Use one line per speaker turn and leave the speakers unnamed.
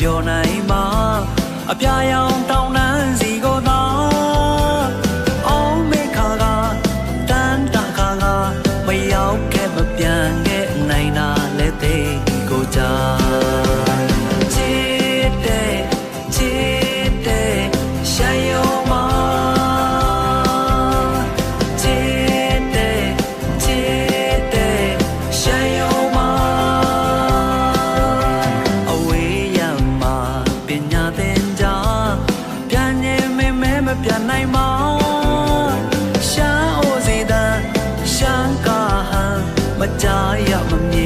ပြောနိုင်မှာအပြာရောင်တောင်းတန်းစီကိုသာအောင်မေခါကတန်တခါကမရောက်ခဲ့မပြန်ခဲ့နိုင်တာလည်းသိကိုကြား ပြန်နိုင်မရှာအိုစေတန်ရှာကာဟန်မကြရမမြင်